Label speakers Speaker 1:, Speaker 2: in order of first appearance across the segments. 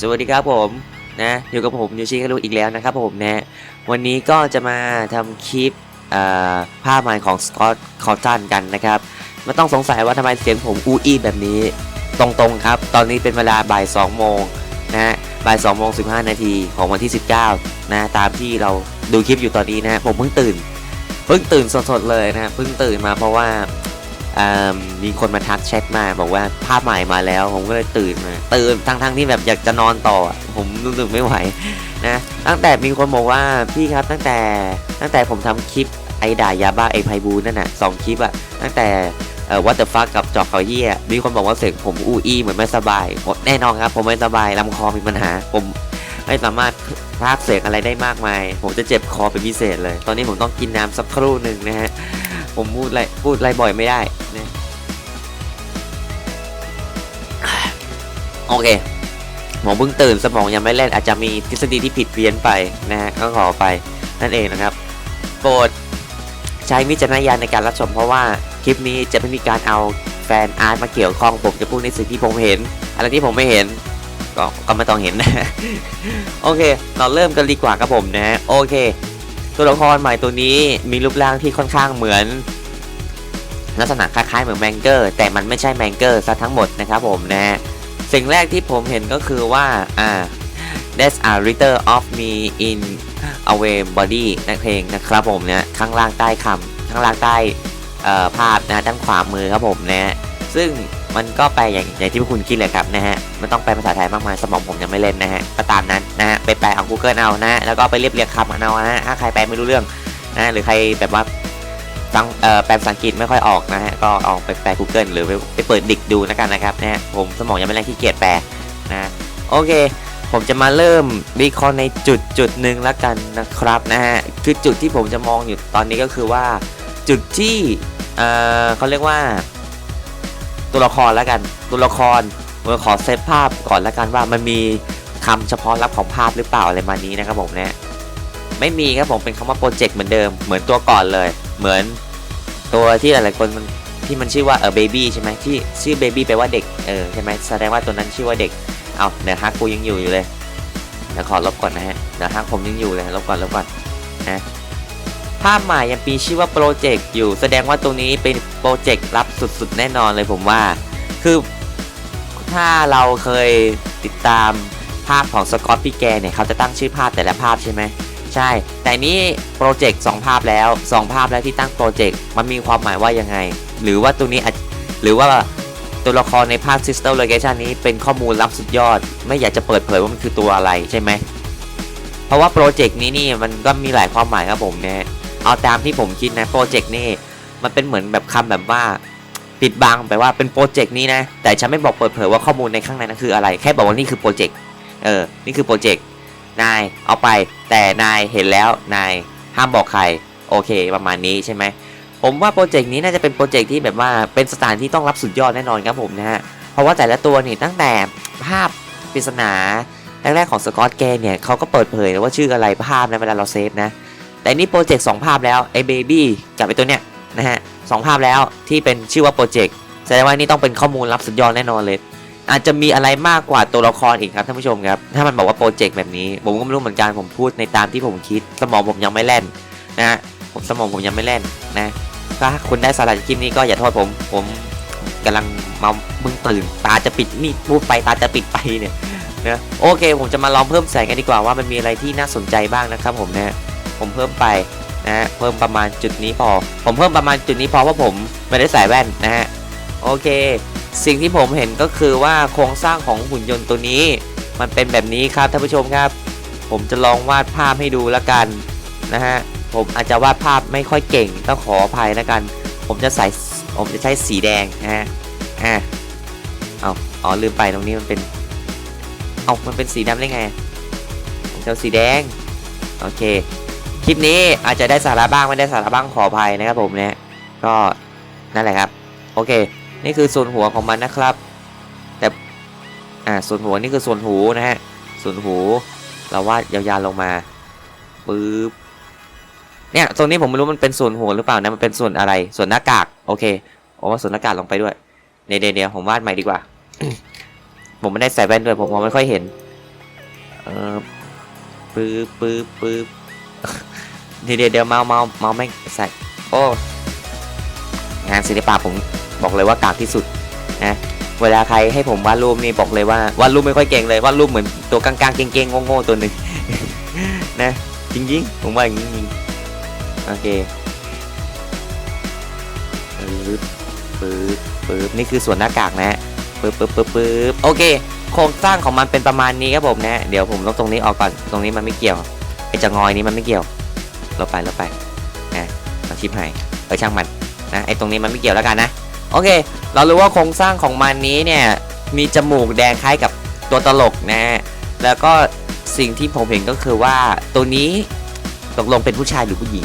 Speaker 1: สวัสดีครับผมนะอยู่กับผมยูชิคารุอีกแล้วนะครับผมนะวันนี้ก็จะมาทำคลิปผ้าใหม่ของสกอตคอ t ตันกันนะครับไม่ต้องสงสัยว่าทำไมเสียงผมอูอี้แบบนี้ตรงๆครับ ตอนนี้เป็นเวลาบ่าย2โมงนะบ่าย2โมง15 นาทีของวันที่ 19 นะ ตามที่เราดูคลิปอยู่ตอนนี้นะผมเพิ่งตื่น เพิ่งตื่นสดๆเลยนะเพิ่งตื่นมาเพราะว่า มีคนมาทักแชทมาบอกว่าภาพใหม่มาแล้ว ผมก็เลยตื่นมาตื่นทั้งๆที่แบบอยากจะนอนต่อ ผมรู้สึกไม่ไหวนะตั้งแต่มีคนบอกว่าพี่ครับตั้งแต่ตั้งแต่ผมทำคลิปไอ้ด่ายาบ้าไอ้ไพบูลนั่นน่ะสองคลิปอะตั้งแต่วัตเตอร์ฟักกับจอกเขาเยี่ยมีคนบอกว่าเสียงผมอู้อี้เหมือนไม่สบายแน่นอนครับ ผมไม่สบายลำคอมีปัญหา ผมไม่สามารถพากเสียงอะไรได้มากมาย ผมจะเจ็บคอเป็นพิเศษเลย ตอนนี้ผมต้องกินน้ำสักครู่หนึ่งนะฮะ ผมพูดอะไรพูดอะไรบ่อยไม่ได้นะโอเคผมอเพิ่งตื่นสมองยังไม่เล่นอาจจะมีทฤษฎีที่ผิดเพี้ยนไปนะฮะก็ขอไปนั่นเองนะครับโปรดใช้วิจารณญาณในการรับชมเพราะว่าคลิปนี้จะไม่มีการเอาแฟนอาร์ตมาเกี่ยวข้องผมจะพูดในสิ่งที่ผมเห็น อะไรที่ผมไม่เห็นก็ก็ไม่ต้องเห็นนะ โอเค เราเริ่มกันดีกว่าครับผมนะ โอเค ตัวละครใหม่ตัวนี้มีรูปร่างที่ค่อนข้างเหมือน ลักษณะคล้ายๆเหมือนแมงเกอร์ แต่มันไม่ใช่แมงเกอร์ซะทั้งหมดนะครับผมนะสิ่งแรกที่ผมเห็นก็คือว่าอ่า That's a r i t e r of me in away body นักเพลงนะครับผมเนี่ยข้างล่างใต้คำข้างล่างใต้ภาพนะด้านขวามือครับผมนะฮะ ซึ่งมันก็ไปอย่างอย่างที่พวกคุณคิดเลยครับนะฮะไม่ต้องไปภาษาไทยมากมายสมองผมยังไม่เล่นนะฮะก็ตามนั้นนะฮะไปแปลเอา Google เอานะแล้วก็ไปเรียบเรียงคำเอานะฮะถ้าใครแปลไม่รู้เรื่องนะหรือใครแบบว่าฟังเอ่อแปลภาษาอังกฤษไม่ค่อยออกนะฮะก็เอาไปแปล Google หรือไปไปเปิดดิกดูแล้วกันนะครับนะฮะผมสมองยังไม่แรงขี้เกียจแปลนะโอเคผมจะมาเริ่มวิเคราะห์ในจุดจุดหนึ่งแล้วกันนะครับนะฮะคือจุดที่ผมจะมองอยู่ตอนนี้ก็คือว่าจุดที่เอ่อเขาเรียกว่า ตัวละครแล้วกัน ตัวละครผมขอเซตภาพก่อนแล้วกันว่ามันมีคำเฉพาะลับของภาพหรือเปล่าอะไรมานี้นะครับผมเนี่ยไม่มีครับผมเป็นคำว่าโปรเจกต์เหมือนเดิมเหมือนตัวก่อนเลย เหมือนตัวที่หลายๆคนมันที่มันชื่อว่าเออเบบี้ใช่ไหมที่ชื่อเบบี้แปลว่าเด็กเออใช่ไหมแสดงว่าตัวนั้นชื่อว่าเด็กเอาเดี๋ยวฮักกูยังอยู่อยู่เลยเดี๋ยวขอลบก่อนนะฮะเดี๋ยวฮักผมยังอยู่เลยลบก่อนลบก่อนนะภาพใหม่ยังปีชื่อว่าโปรเจกต์อยู่ แสดงว่าตรงนี้เป็น โปรเจกต์ลับสุดๆ แน่นอนเลยผมว่า คือถ้าเราเคยติดตามภาพของสกอตพี่แกเนี่ยเขาจะตั้งชื่อภาพแต่ละภาพใช่ไหมใช่ แต่นี้โปรเจกต์สองภาพแล้วสองภาพแล้วที่ตั้งโปรเจกต์มันมีความหมายว่ายังไง หรือว่าตรงนี้อาจหรือว่าตัวละครในภาค System Location นี้เป็นข้อมูลลับสุดยอด ไม่อยากจะเปิดเผยว่ามันคือตัวอะไรใช่ไหม เพราะว่าโปรเจกต์นี้นี่มันก็มีหลายความหมายครับผมเนี่ยเอาตามที่ผมคิดนะโปรเจกต์นี่ มันเป็นเหมือนแบบคำแบบว่าปิดบังไปว่าเป็นโปรเจกต์นี้นะ แต่ฉันไม่บอกเปิดเผยว่าข้อมูลในข้างในนั้นคืออะไร แค่บอกว่านี่คือโปรเจกต์เออ นี่คือโปรเจกต์นายเอาไป แต่นายเห็นแล้วนายห้ามบอกใครโอเค ประมาณนี้ใช่ไหมผมว่าโปรเจกต์นี้น่าจะเป็นโปรเจกต์ที่แบบว่าเป็นสถานที่ต้องรับสุดยอดแน่นอนครับผมนะฮะเพราะว่าแต่ละตัวนี่ตั้งแต่ภาพปริศนาแรกๆของสกอตแกนเนี่ยเขาก็เปิดเผยนะว่าชื่ออะไรภาพนะเวลาเราเซฟนะแต่นี่โปรเจกต์สองภาพแล้วไอ้เบบี้กับไอ้ตัวเนี้ย นะฮะสองภาพแล้วที่เป็นชื่อว่าโปรเจกต์แสดงว่านี่ต้องเป็นข้อมูลลับสุดยอดแน่นอนเลย อาจจะมีอะไรมากกว่าตัวละครอีกครับท่านผู้ชมครับ ถ้ามันบอกว่าโปรเจกต์แบบนี้ ผมก็ไม่รู้เหมือนกันผมพูดในตามที่ผมคิด สมองผมยังไม่แล่นนะฮะผมสมองผมยังไม่แล่นนะถ้าคุณได้สาระจากคลิปนี้ก็อย่าโทษผม ผมกำลังมามึงตื่นตาจะปิดนี่พูดไปตาจะปิดไปเนี่ยนะโอเค ผมจะมาลองเพิ่มแสงกันดีกว่าว่ามันมีอะไรที่น่าสนใจบ้างนะครับผมนะผมเพิ่มไป นะฮะเพิ่มประมาณจุดนี้พอ ผมเพิ่มประมาณจุดนี้พอเพราะผมไม่ได้ใส่แว่นนะฮะโอเค สิ่งที่ผมเห็นก็คือว่าโครงสร้างของหุ่นยนต์ตัวนี้ มันเป็นแบบนี้ครับท่านผู้ชมครับ ผมจะลองวาดภาพให้ดูแล้วกันนะฮะผมอาจจะวาดภาพไม่ค่อยเก่งต้องขออภัยแล้วกัน ผมจะใส่ผมจะใช้สีแดงนะฮะอะเอาอ๋อลืมไปตรงนี้มันเป็นเอามันเป็นสีดำได้ไงผมจะสีแดง โอเค ลิปนี้อาจจะได้สาระบ้างไม่ได้สาระบ้างขออภัยนะครับผมเนี่ยก็นั่นแหละครับ โอเค นี่คือส่วนหัวของมันนะครับ แต่อ่าส่วนหัวนี่คือส่วนหูนะฮะส่วนหูเราวาดยาวๆลงมาปึ๊บเนี่ยตรงนี้ผมไม่รู้มันเป็นส่วนหัวหรือเปล่านะมันเป็นส่วนอะไรส่วนหน้ากากโอเคผมว่าส่วนหน้ากากลงไปด้วยเดี๋ยวเดี๋ยวผมวาดใหม่ดีกว่า ผมไม่ได้ใส่แว่นด้วยผมมองไม่ค่อยเห็นเออปื๊บปื๊บปื๊บ เดี๋ยวเดี๋ยวเดียวเมาเมาเมาไม่ใส่โอ้งานศิลปะผมบอกเลยว่ากากที่สุดนะเวลาใครให้ผมวาดรูปนี่บอกเลยว่าวาดรูปไม่ค่อยเก่งเลยวาดรูปเหมือนตัวกลางๆเก่งๆโง่ๆตัวหนึ่งนะจริงๆผมว่าอย่างนี้โอเคปึ๊บปึ๊บปึ๊บนี่คือส่วนหน้ากากนะฮะปึ๊บปึ๊บปึ๊บปึ๊บโอเคโครงสร้างของมันเป็นประมาณนี้ครับผมนะ เดี๋ยวผมลบตรงนี้ออกก่อนตรงนี้มันไม่เกี่ยวไอจะงอยนี้มันไม่เกี่ยว ลบไปลบไปนะเอาชิปหายเออช่างมันนะไอ้ตรงนี้มันไม่เกี่ยวแล้วกันนะโอเค เรารู้ว่าโครงสร้างของมันนี้เนี่ยมีจมูกแดงคล้ายกับตัวตลกนะแล้วก็สิ่งที่ผมเห็นก็คือว่าตัวนี้ตกลงเป็นผู้ชายหรือผู้หญิง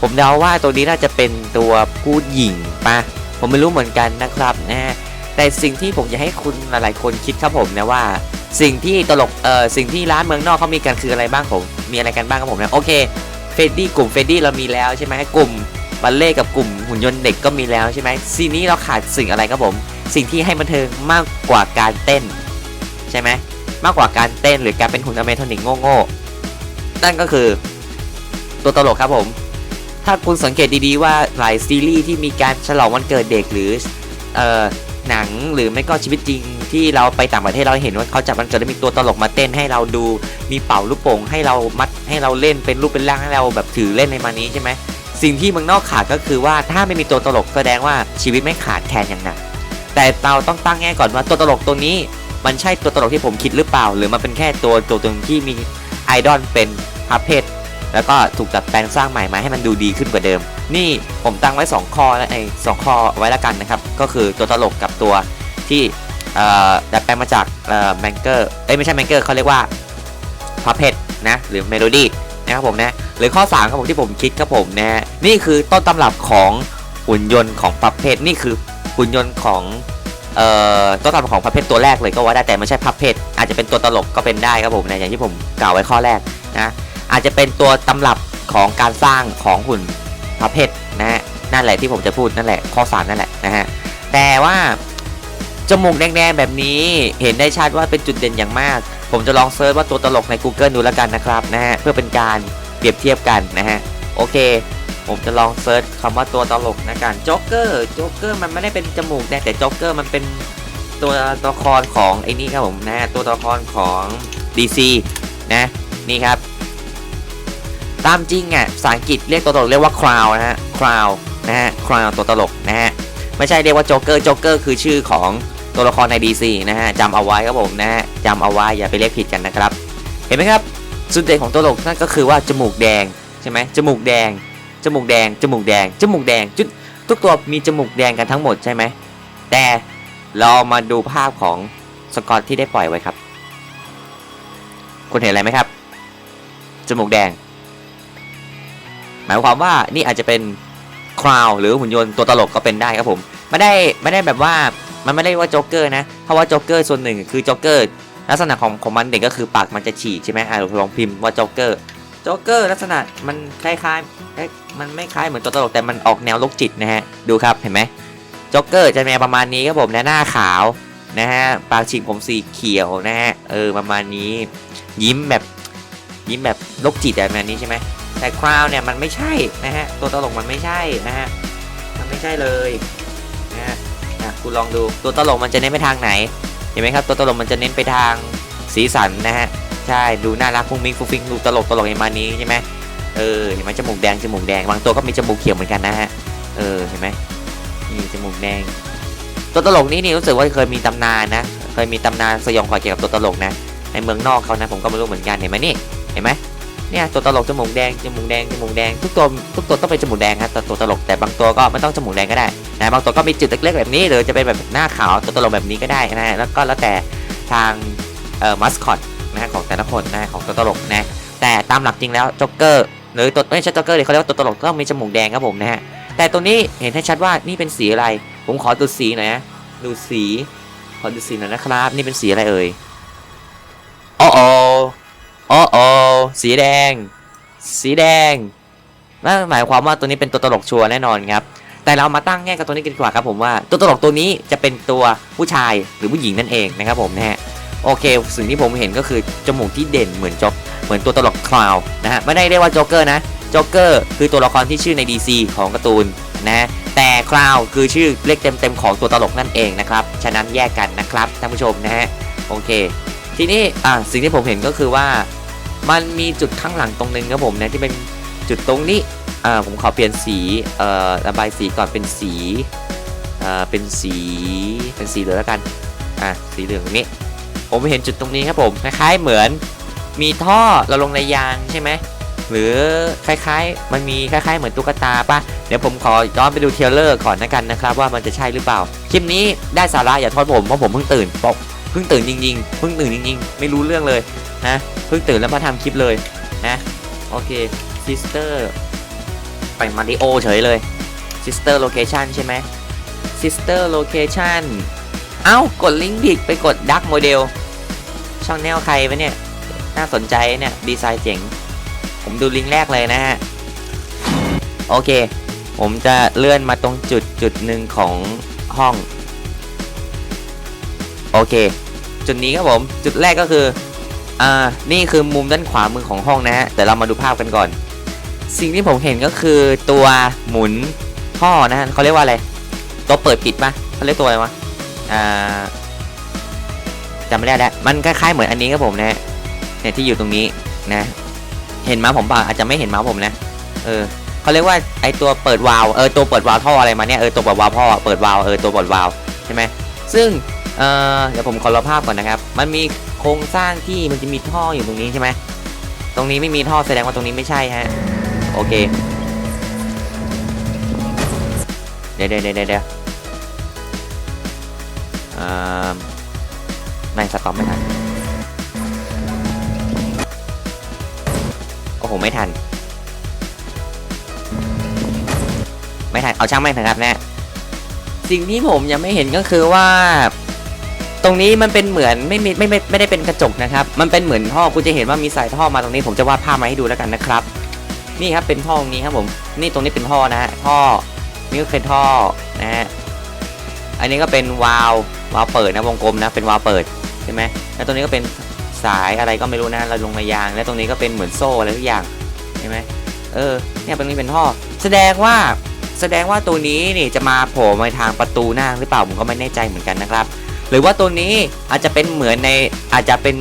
Speaker 1: ผมเดาว่าตัวนี้น่าจะเป็นตัวผู้หญิงปะผมไม่รู้เหมือนกันนะครับนะแต่สิ่งที่ผมจะให้คุณหลายๆคนคิดครับผมนะว่า สิ่งที่ตลกเอ่อสิ่งที่ร้านเมืองนอกเขามีกันคืออะไรบ้างผมมีอะไรกันบ้างครับผมนะโอเค เฟดดี้กลุ่มเฟดดี้เรามีแล้วใช่ไหมกลุ่มบัลเล่กับกลุ่มหุ่นยนต์เด็กก็มีแล้วใช่ไหมซีนี้เราขาดสิ่งอะไรครับผม สิ่งที่ให้บันเทิงมากกว่าการเต้น ใช่ไหมมากกว่าการเต้นหรือการเป็นหุ่นอเมทอนิกโง่ๆนั่นก็คือตัวตลกครับผม ถ้าคุณสังเกตดีๆว่าหลายซีรีส์ที่มีการฉลองวันเกิดเด็กหรือเอ่อหนังหรือไม่ก็ชีวิตจริงที่เราไปต่างประเทศเราเห็นว่าเขาจัดวันเกิดแล้วมีตัวตลกมาเต้นให้เราดูมีเป่าลูกโป่งให้เรามัด ให้เราเล่นเป็นรูปเป็นร่างให้เราแบบถือเล่นในมานี้ใช่ไหมสิ่งที่เมืองนอกขาดก็คือว่าถ้าไม่มีตัวตลกแสดงว่าชีวิตไม่ขาดแคลนอย่างหนักแต่เราต้องตั้งแง่ก่อนว่าตัวตลกตัวนี้มันใช่ตัวตลกที่ผมคิดหรือเปล่า หรือมันเป็นแค่ตัวตัวตนที่มีไอดอลเป็นพับเพศแล้วก็ถูกดัดแปลงสร้างใหม่มาให้มันดูดีขึ้นกว่าเดิม นี่ผมตั้งไว้ 2 ข้อแล้วไอ้สองข้อไว้แล้วกันนะครับ ก็คือตัวตลกกับตัวที่ดัดแปลงมาจากแมงเกอร์เอ้ยไม่ใช่แมงเกอร์เขาเรียกว่าพับเพศ นะหรือเมโลดี้นะครับผมนะหรือข้อ3ครับผมที่ผมคิดครับผมนะนี่คือต้นตำรับของหุ่นยนต์ของพับเพศนี่คือหุ่นยนต์ของเอ่อต้นตำรับของพับเพศตัวแรกเลยก็ว่าได้แต่ไม่ใช่พับเพศอาจจะเป็นตัวตลกก็เป็นได้ครับผมนะอย่างที่ผมกล่าวไว้ข้อแรกนะอาจจะเป็นตัวตำรับของการสร้างของหุ่นพับเพชนะฮะนั่นแหละที่ผมจะพูดนั่นแหละข้อสามนั่นแหละนะฮะแต่ว่าจมูกแดงๆแบบนี้เห็นได้ชัดว่าเป็นจุดเด่นอย่างมาก ผมจะลองเซิร์ชว่าตัวตลกใน Google ดูแล้วกันนะครับนะฮะเพื่อเป็นการเปรียบเทียบกันนะฮะโอเค ผมจะลองเซิร์ชคำว่าตัวตลกนะกันจ็อกเกอร์จ็อกเกอร์มันไม่ได้เป็นจมูกแดงแต่จ็อกเกอร์มันเป็นตัวตัวละครของไอ้นี่ครับผมนะตัวละครของ DC นะนี่ครับ ตามจริงอะภาษาอังกฤษเรียกตัวตลกเรียกว่า Crow นะฮะ Crow นะฮะ Crow ตัวตลกนะฮะไม่ใช่เรียกว่าโจ๊กเกอร์โจ๊กเกอร์คือชื่อของ ตัวละครใน DC นะฮะจำเอาไว้ครับผมนะฮะจำเอาไว้อย่าไปเรียกผิดกันนะครับ เห็นไหมครับสุดเด่นของตัวตลกนั่นก็คือว่าจมูกแดงใช่ไหมจมูกแดงจมูกแดงจมูกแดงจมูกแดงจุดทุกตัวมีจมูกแดงกันทั้งหมดใช่ไหมแต่เรามาดูภาพของสกอตที่ได้ปล่อยไว้ครับ คุณเห็นอะไรไหมครับจมูกแดง หมายความว่านี่อาจจะเป็นคราวหรือหุ่นยนต์ตัวตลกก็เป็นได้ครับผมไม่ได้ไม่ได้แบบว่า มันไม่ได้ว่าโจ๊กเกอร์นะ เพราะว่าโจ๊กเกอร์ส่วนหนึ่งคือโจ๊กเกอร์ลักษณะของของมันเด็กก็คือปากมันจะฉีกใช่ไหมอ่าลองพิมพ์ว่าโจ๊กเกอร์โจ๊กเกอร์ลักษณะมันคล้ายๆมันไม่คล้ายเหมือนตัวตลกแต่มันออกแนวโรคจิตนะฮะดูครับเห็นไหมโจ๊กเกอร์จะมีประมาณนี้ครับผมนะหน้าขาวนะฮะปากฉีกผมสีเขียวนะฮะเออประมาณนี้ ยิ้มแบบยิ้มแบบโรคจิตแบบนี้ใช่ไหมแต่คราวเนี่ยมันไม่ใช่นะฮะตัวตลกมันไม่ใช่นะฮะมันไม่ใช่เลย คุณลองดูตัวตลกมันจะเน้นไปทางไหน เห็นไหมครับ ตัวตลกมันจะเน้นไปทางสีสันนะฮะ ใช่ ดูน่ารักฟุ้งมิ้งฟุ้งฟิ้งดูตลกตลกประมานี้ใช่ไหมเออ เห็นไหมจมูกแดง จมูกแดง บางตัวก็มีจมูกเขียวเหมือนกันนะฮะ เออ เห็นไหมนี่จมูกแดง ตัวตลกนี่นี่รู้สึกว่าเคยมีตำนานนะ เคยมีตำนานสยองขวัญเกี่ยวกับตัวตลกนะ ในเมืองนอกเขานะ ผมก็ไม่รู้เหมือนกัน เห็นไหมนี่ เห็นไหมเนี่ยตัวตลกจมูกแดงจมูกแดงจมูกแดงทุกตัวทุกตัวต้องเป็นจมูกแดงครับแต่ตัวตลกแต่บางตัวก็ไม่ต้องจมูกแดงก็ได้ นะบางตัวก็มีจุดเล็กๆแบบนี้ หรือจะเป็นแบบหน้าขาวตัวตลกแบบนี้ก็ได้นะแล้วก็แล้วแต่ทางเอ่อมัสคอตนะฮะของแต่ละคนนะฮะของตัวตลกนะแต่ตามหลักจริงแล้วจ็อกเกอร์หรือตัวไม่ใช่จ็อกเกอร์เลยเขาเรียกว่าตัวตลกก็มีจมูกแดงครับผมนะฮะแต่ตัวนี้เห็นให้ชัดว่านี่เป็นสีอะไร ผมขอดูสีหน่อยนะดูสีขอดูสีหน่อยนะครับ นี่เป็นสีอะไรเอ่ยโอ้โอโอ้โอสีแดง สีแดงนั่นหมายความว่าตัวนี้เป็นตัวตลกชัวร์แน่นอนครับ แต่เรามาตั้งแง่กับตัวนี้กันดีกว่าครับผมว่าตัวตลกตัวนี้จะเป็นตัวผู้ชายหรือผู้หญิงนั่นเองนะครับผมนะฮะโอเค สิ่งที่ผมเห็นก็คือจมูกที่เด่นเหมือนจ็อกเหมือนตัวตลกคลาวนะฮะไม่ได้เรียกว่าโจ๊กเกอร์นะโจ๊กเกอร์คือตัวละครที่ชื่อใน DC ของการ์ตูนนะแต่คลาวคือชื่อเรียกเต็มๆของตัวตลกนั่นเองนะครับฉะนั้นแยกกันนะครับท่านผู้ชมนะฮะโอเค ทีนี้อะสิ่งที่ผมเห็นก็คือว่า มันมีจุดข้างหลังตรงนึงครับผมนะที่เป็นจุดตรงนี้ อ่าผมขอเปลี่ยนสีเอ่อระบายสีก่อนเป็นสีเอ่อเป็นสีเป็นสีเหลืองแล้วกันอะสีเหลืองตรงนี้ ผมเห็นจุดตรงนี้ครับผมคล้ายๆเหมือนมีท่อเราลงในยางใช่ไหมหรือคล้ายๆ มันมีคล้ายๆ เหมือนตุ๊กตาปะเดี๋ยวผมขอย้อนไปดูเทเลอร์ก่อนนะกันนะครับ ว่ามันจะใช่หรือเปล่า คลิปนี้ได้สาระอย่าโทษผมเพราะผมเพิ่งตื่นปกเพิ่งตื่นจริงๆเพิ่งตื่นจริงๆ ไม่รู้เรื่องเลยนะเพิ่งตื่นแล้วมาทำคลิปเลยนะโอเคซิสเตอร์ ไปมาริโอเฉยเลยซิสเตอร์โลเคชันใช่ไหมซิสเตอร์โลเคชันเอ้า กดลิงก์ผิดไปกดดักโมเดลช่องแนวใครวะเนี่ย น่าสนใจเนี่ย ดีไซน์เจ๋ง ผมดูลิงก์แรกเลยนะฮะ โอเค ผมจะเลื่อนมาตรงจุดจุดหนึ่งของห้อง โอเค จุดนี้ครับผม จุดแรกก็คือ อ่า นี่คือมุมด้านขวามือของห้องนะฮะ แต่เรามาดูภาพกันก่อน สิ่งที่ผมเห็นก็คือตัวหมุนท่อนะฮะเขาเรียกว่าอะไร ตัวเปิดปิดปะเขาเรียกตัวอะไรวะอ่าจำไม่ได้แล้วมันคล้ายๆเหมือนอันนี้ครับผมนะเนี่ยที่อยู่ตรงนี้นะ เห็นมาผมป่ะอาจจะไม่เห็นมาผมนะ เออเขาเรียกว่าไอตัวเปิดวาล์วเออตัวเปิดวาล์วท่ออะไรมาเนี่ยเออตัวเปิดวาล์วท่อเปิดวาล์วเออตัวเปิดวาล์วใช่ไหมซึ่งเออเดี๋ยวผมขอรอภาพก่อนนะครับ มันมีโครงสร้างที่มันจะมีท่ออยู่ตรงนี้ใช่ไหมตรงนี้ไม่มีท่อแสดงว่าตรงนี้ไม่ใช่ฮะ โอเค เดี๋ยวเดี๋ยวเดี๋ยวเอ่าไม่สต็อปไม่ทัน โอ้โห ไม่ทัน ไม่ทัน เอาช่างไม่งเถอะครับนะสิ่งที่ผมยังไม่เห็นก็คือว่าตรงนี้มันเป็นเหมือนไม่มีไม่ไม่ไม่ได้เป็นกระจกนะครับ มันเป็นเหมือนท่อคุณจะเห็นว่ามีสายท่อมาตรงนี้ผมจะวาดภาพมาให้ดูแล้วกันนะครับ นี่ครับเป็นท่อตรงนี้ครับผม นี่ตรงนี้เป็นท่อนะฮะท่อนี่ก็คือท่อนะฮะอันนี้ก็เป็นวาล์ววาล์วเปิดนะวงกลมนะเป็นวาล์วเปิดใช่ไหมแล้วตรงนี้ก็เป็นสายอะไรก็ไม่รู้นะเราลงในยาง แล้วตรงนี้ก็เป็นเหมือนโซ่อะไรทุกอย่างใช่ไหมเออเนี่ยตรงนี้เป็นท่อ แสดงว่าแสดงว่าตัวนี้นี่จะมาโผล่มาทางประตูหน้าหรือเปล่าผมก็ไม่แน่ใจเหมือนกันนะครับ หรือว่าตัวนี้อาจจะเป็นเหมือนในอาจจะเป็น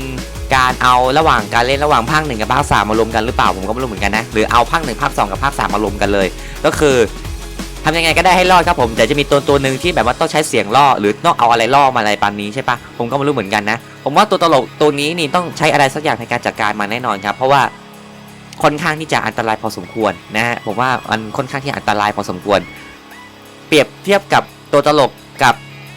Speaker 1: การเอาระหว่างการเล่นระหว่างภาคหนึ่งกับภาคสามมารวมกันหรือเปล่าผมก็ไม่รู้เหมือนกันนะหรือเอาภาคหนึ่งภาคสองกับภาคสามมารวมกันเลย ก็คือทำยังไงก็ได้ให้รอดครับผมแต่จะมีตัวตัวหนึ่งที่แบบว่าต้องใช้เสียงล่อหรือต้องเอาอะไรล่อมาอะไรปานนี้ใช่ปะผมก็ไม่รู้เหมือนกันนะ ผมว่าตัวตลกตัวนี้นี่ต้องใช้อะไรสักอย่างในการจัดการมันแน่นอนครับเพราะว่าค่อนข้างที่จะอันตรายพอสมควรนะฮะผมว่ามันค่อนข้างที่อันตรายพอสมควร เปรียบเทียบกับตัวตลกกับ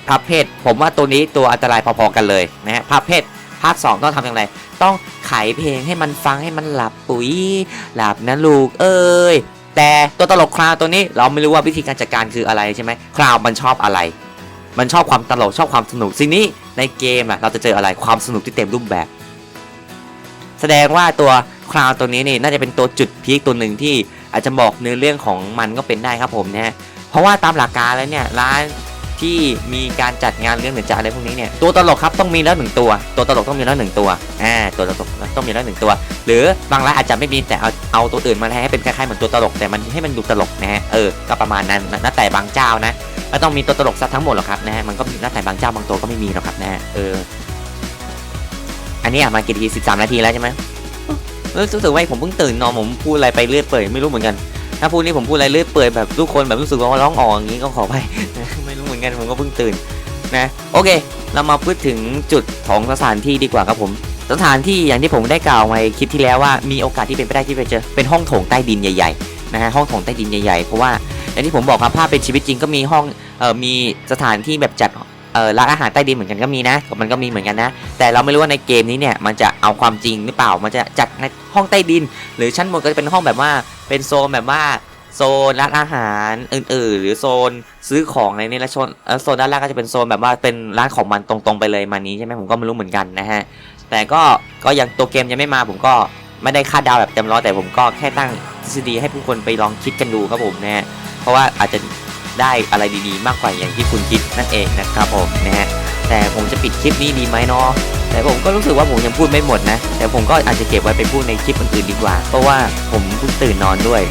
Speaker 1: พับเพศผมว่าตัวนี้ตัวอันตรายพอๆกันเลยนะฮะพับเพศ ภาคสองต้องทำอย่างไร ต้องไขเพลงให้มันฟังให้มันหลับปุ๋ย หลับนะลูกเอ้ย แต่ตัวตลกคราวตัวนี้เราไม่รู้ว่าวิธีการจัดการคืออะไรใช่ไหมคราวมันชอบอะไร มันชอบความตลกชอบความสนุกสิ่งนี้ในเกมอะเราจะเจออะไรความสนุกที่เต็มรูปแบบ แสดงว่าตัวคราวตัวนี้นี่น่าจะเป็นตัวจุดพีคตัวหนึ่งที่อาจจะบอกเนื้อเรื่องของมันก็เป็นได้ครับผมนะฮะเพราะว่าตามหลักการแล้วเนี่ยร้าน ที่มีการจัดงานเลี้ยงหรือจัดอะไรพวกนี้เนี่ยตัวตลกครับต้องมีแล้วหนึ่งตัว ตัวตลกต้องมีแล้วหนึ่งตัวอ่าตัวตลกต้องมีแล้วหนึ่งตัว หรือบางร้านอาจจะไม่มีแต่เอาเอาตัวอื่นมาให้เป็นคล้ายๆเหมือนตัวตลกแต่มันให้มันดูตลกนะฮะเออก็ประมาณนั้นนะแต่บางเจ้านะไม่ต้องมีตัวตลกซะทั้งหมดหรอกครับนะฮะมันก็มีแล้วแต่บางเจ้าบางตัวก็ไม่มีหรอกครับนะฮะเอออันนี้มากี่นาทีสิบสามนาทีแล้วใช่ไหมรู้สึกว่าผมเพิ่งตื่นนอนผมพูดอะไรไปเรื่อยเปื่อยไม่รู้เหมือนกัน ถ้าพูดนี้ผมพูดอะไรเรื่อยเปื่อยแบบทุกคนแบบรู้สึกว่าร้องอ๋ออย่างนี้ก็ขอไป ไม่รู้เหมือนกันผมก็เพิ่งตื่นนะโอเค เรามาพูดถึงจุดของสถานที่ดีกว่าครับผมสถานที่อย่างที่ผมได้กล่าวไว้คลิปที่แล้วว่ามีโอกาสที่เป็นไปได้ที่ไปเจอเป็นห้องโถงใต้ดินใหญ่ๆนะฮะห้องโถงใต้ดินใหญ่ๆเพราะว่าอย่างที่ผมบอกครับภาพเป็นชีวิตจริงก็มีห้องเอ่อมีสถานที่แบบจัดเอ่อร้านอาหารใต้ดินเหมือนกันก็มีนะ มันก็มีเหมือนกันนะ แต่เราไม่รู้ว่าในเกมนี้เนี่ยมันจะเอาความจริงหรือเปล่ามันจะจัดในห้องใต้ดิน หรือชั้นบนก็จะเป็นห้องแบบว่า เป็นโซนแบบว่าโซนร้านอาหารอื่น ๆ หรือโซนซื้อของในนี้และโซนโซนด้านล่างก็จะเป็นโซนแบบว่าเป็นร้านของมันตรงๆไปเลยมานี้ใช่ไหมผมก็ไม่รู้เหมือนกันนะฮะแต่ก็ก็ยังตัวเกมยังไม่มาผมก็ไม่ได้คาดเดาแบบเต็มร้อยแต่ผมก็แค่ตั้งทฤษฎีให้ผู้คนไปลองคิดกันดูครับผมนะฮะเพราะว่าอาจจะได้อะไรดีๆ มากกว่าอย่างที่คุณคิดนั่นเองนะครับผมนะฮะ
Speaker 2: แต่ผมจะปิดคลิปนี้ดีไหมเนาะแต่ผมก็รู้สึกว่าผมยังพูดไม่หมดนะ แต่ผมก็อาจจะเก็บไว้ไปพูดในคลิปอื่นๆดีกว่า เพราะว่าผมเพิ่งตื่นนอนด้วย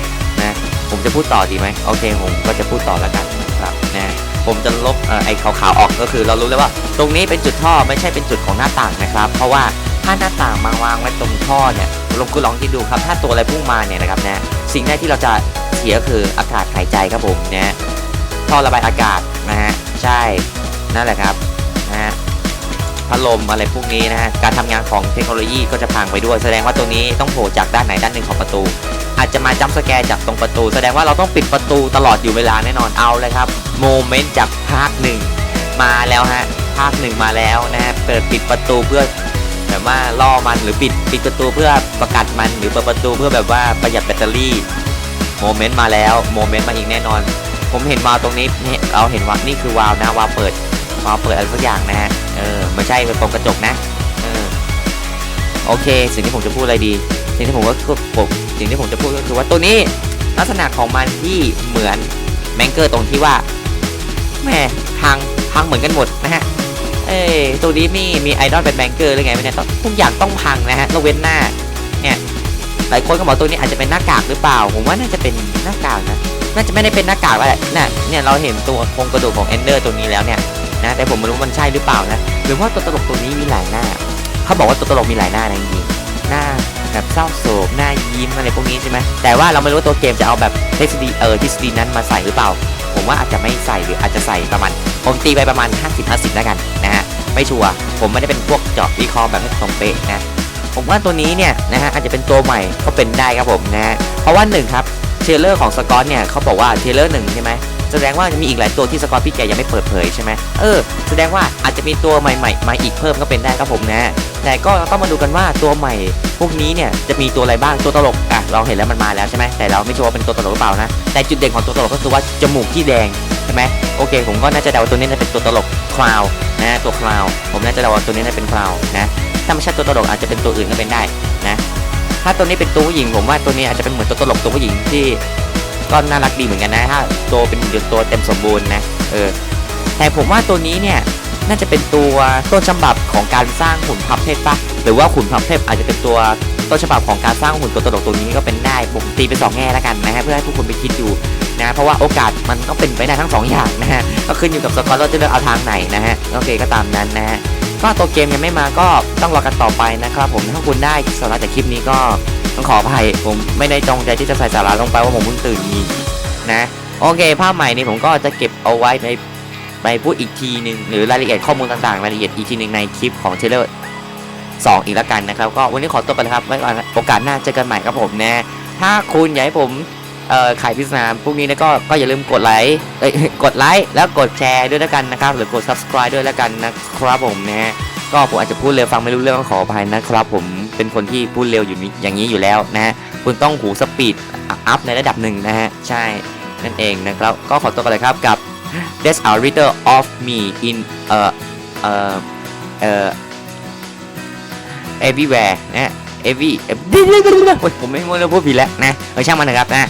Speaker 2: นะ ผมจะพูดต่อดีไหมโอเค ผมก็จะพูดต่อแล้วกันครับนะผมจะลบไอ้ขาวๆออกก็คือเรารู้แล้วว่า ตรงนี้เป็นจุดท่อไม่ใช่เป็นจุดของหน้าต่างนะครับ เพราะว่าถ้าหน้าต่างมาวางไว้ตรงท่อเนี่ยลองคุณลองคิดดูครับ ถ้าตัวอะไรพุ่งมาเนี่ยนะครับนะสิ่งแรกที่เราจะเสียคืออากาศหายใจครับผมนะท่อระบายอากาศนะฮะใช่นั่นแหละครับ พัดลมอะไรพวกนี้นะฮะการทำงานของเทคโนโลยีก็จะพังไปด้วย แสดงว่าตรงนี้ต้องโผล่จากด้านไหนด้านหนึ่งของประตู อาจจะมาจัมสแกร์จากตรงประตู แสดงว่าเราต้องปิดประตูตลอดอยู่เวลาแน่นอนเอาเลยครับโมเมนต์จากภาคหนึ่งมาแล้วฮะภาคหนึ่งมาแล้วนะฮะเปิดปิดประตูเพื่อแบบว่าล่อมันหรือปิดปิดประตูเพื่อประกัดมันหรือเปิดประตูเพื่อแบบว่าประหยัดแบตเตอรี่โมเมนต์มาแล้วโมเมนต์มาอีกแน่นอน ผมเห็นวาล์วตรงนี้เนี่เราเห็นว่านี่คือวาล์วนะวาล์วเปิดวาล์วเปิดอะไรสักอย่างนะฮะ เออไม่ใช่เป็นตรงกระจกนะเออโอเค สิ่งที่ผมจะพูดอะไรดี สิ่งที่ผมก็คือผมสิ่งที่ผมจะพูดก็คือว่าตัวนี้ลักษณะของมันที่เหมือนแมงเกอร์ตรงที่ว่าแหม่พังพังเหมือนกันหมดนะฮะเอ้ตัวนี้มีมีไอดอลเป็นแมงเกอร์หรือไงไม่แน่ต้องทุกอย่างต้องพังนะฮะยกเว้นหน้าเนี่ยหลายคนก็บอกตัวนี้อาจจะเป็นหน้ากากหรือเปล่า ผมว่าน่าจะเป็นหน้ากากนะน่าจะไม่ได้เป็นหน้ากากอะไรน่ะเนี่ยเราเห็นตัวโครงกระดูกของเอนเดอร์ตัวนี้แล้วเนี่ย นะแต่ผมไม่รู้มันใช่หรือเปล่านะหรือว่าตัวตลกตัวนี้มีหลายหน้าเขาบอกว่าตัวตลกมีหลายหน้านะจริงหน้าแบบเศร้าโศกหน้ายิ้มอะไรพวกนี้ใช่ไหมแต่ว่าเราไม่รู้ว่าตัวเกมจะเอาแบบทฤษฎีเออทฤษฎีนั้นมาใส่หรือเปล่า ผมว่าอาจจะไม่ใส่หรืออาจจะใส่ประมาณผมตีไปประมาณ 50 50แล้วกันนะฮะไม่ชัวร์ผมไม่ได้เป็นพวกเจาะวิเคราะห์แบบให้ตรงเป๊ะนะผมว่าตัวนี้เนี่ยนะฮะอาจจะเป็นตัวใหม่ก็เป็นได้ครับผมนะฮะเพราะว่าหนึ่งครับเทรลเลอร์ของสกอตเนี่ยเขาบอกว่าเทรลเลอร์หนึ่งใช่ไหม แสดงว่าจะมีอีกหลายตัวที่สกอตพี่แกยังไม่เปิดเผยใช่ไหมเออ แสดงว่าอาจจะมีตัวใหม่ๆมาอีกเพิ่มก็เป็นได้ครับผมนะ แต่ก็ต้องมาดูกันว่าตัวใหม่ พวกนี้เนี่ยจะมีตัวอะไรบ้างตัวตลกอะเราเห็นแล้วมันมาแล้วใช่ไหมแต่เราไม่ชัวร์ว่าเป็นตัวตลกหรือเปล่านะแต่จุดเด่นของตัวตลกก็คือว่าจมูกที่แดงใช่ไหมโอเค ผมก็น่าจะเดาว่าตัวนี้น่าจะเป็นตัวตลกคลาวนะตัวคลาวผมน่าจะเดาว่าตัวนี้น่าจะเป็นคลาวนะถ้าไม่ใช่ตัวตลกอาจจะเป็นตัวอื่นก็เป็นได้นะถ้าตัวนี้เป็นตัวผู้หญิงผมว่าตัวนี้อาจจะเป็นเหมือนตัวตลกตัวผู้หญิงที่ ก็น่ารักดีเหมือนกันนะถ้าตัวเป็นตัวเต็มสมบูรณ์นะเออแต่ผมว่าตัวนี้เนี่ยน่าจะเป็นตัวต้นฉบับของการสร้างหุ่นพับเทพปะหรือว่าขุนพับเทพอาจจะเป็นตัวต้นฉบับของการสร้างหุ่นตัวตลกตัวนี้ก็เป็นได้ผมตีเป็นสองแง่แล้วกันนะฮะเพื่อให้ทุกคนไปคิดดูนะเพราะว่าโอกาสมันก็เป็นไปได้ทั้งสองอย่างนะฮะก็ขึ้นอยู่กับสกอตว่าจะเลือกเอาทางไหนนะฮะโอเคก็ตามนั้นนะฮะก็ตัวเกมยังไม่มาก็ต้องรอกันต่อไปนะครับผมถ้าคุณได้สาระจากคลิปนี้ก็ ต้องขออภัยผมไม่ได้จงใจที่จะใส่สาระลงไปว่าผมเพิ่งตื่นนี้นะโอเคภาพใหม่นี้ผมก็จะเก็บเอาไว้ในไปพูดอีกทีหนึ่งหรือรายละเอียดข้อมูลต่างๆรายละเอียดอีกทีหนึ่งในคลิปของเทเลอร์สองอีกแล้วกันนะครับ ก็วันนี้ขอตัวไปแล้วครับไว้ก่อนโอกาสหน้าเจอกันใหม่ครับผมนะถ้าคุณอยากให้ผมขายพิซซ่าพวกนี้นะก็ก็อย่าลืมกดไลค์กดไลค์แล้วกดแชร์ด้วยแล้วกันนะครับ หรือกด subscribe ด้วยแล้วกันนะครับผมนะ ก็ผมอาจจะพูดเร็วฟังไม่รู้เรื่องก็ขออภัยนะครับ ผมเป็นคนที่พูดเร็วอยู่นี้อย่างนี้อยู่แล้วนะฮะคุณต้องหูสปีดอัพในระดับหนึ่งนะฮะใช่นั่นเองนะครับก็ขอตัวกันเลยครับกับ That's a little of me in เอ่อเอ่อเอ่อ everywhere นะ every เดี๋ยวเดี๋ยวเดี๋ยวเดี๋ยวโอ๊ยผมไม่มัวเลยพูดผิดแล้วนะเออช่างมันนะครับนะ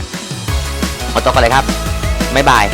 Speaker 2: ขอตัวกันเลยครับบ๊ายบาย